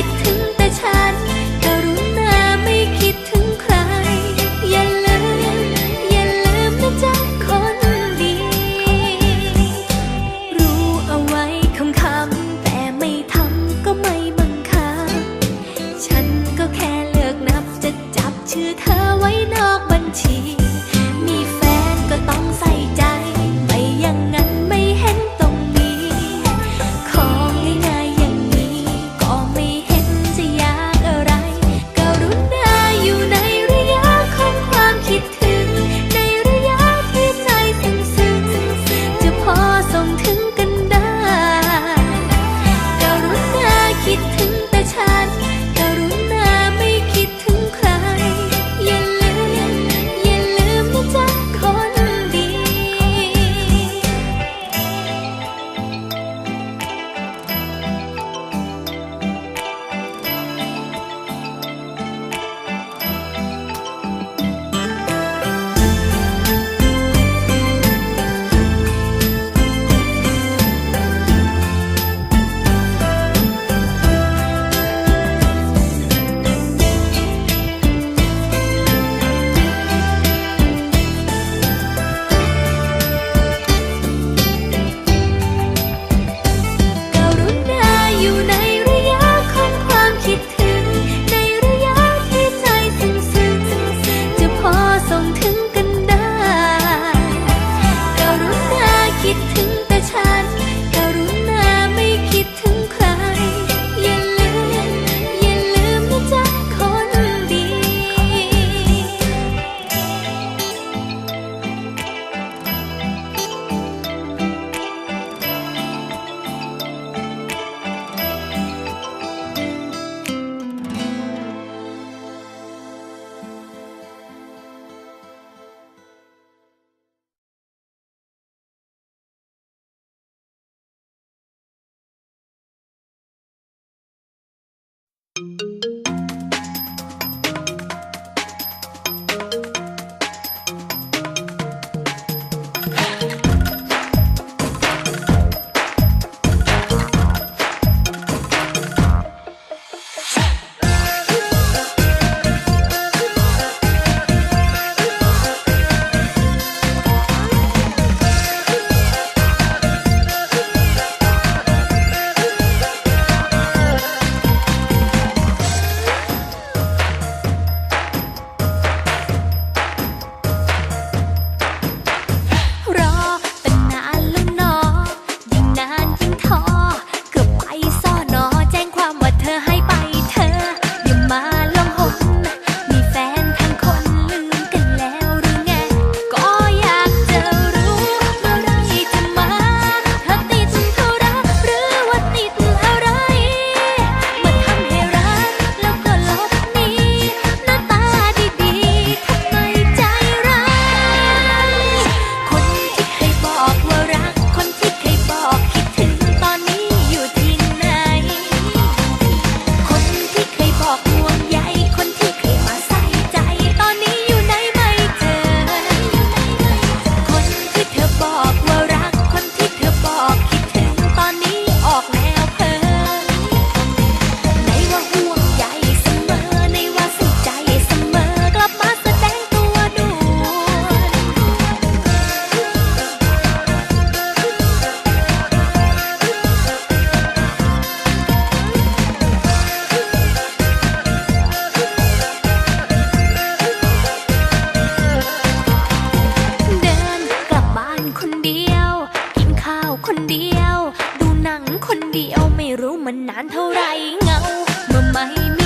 คิดถึงแต่ฉันกรุณาไม่คิดถึงใคร อย่าลืม อย่าลืมนะจ๊ะคนดี รู้เอาไว้คำคำแต่ไม่ทำก็ไม่บังคับ ฉันก็แค่เลือกนับจะจับชื่อเธอไว้นอกบัญชี tay ngâu mà mây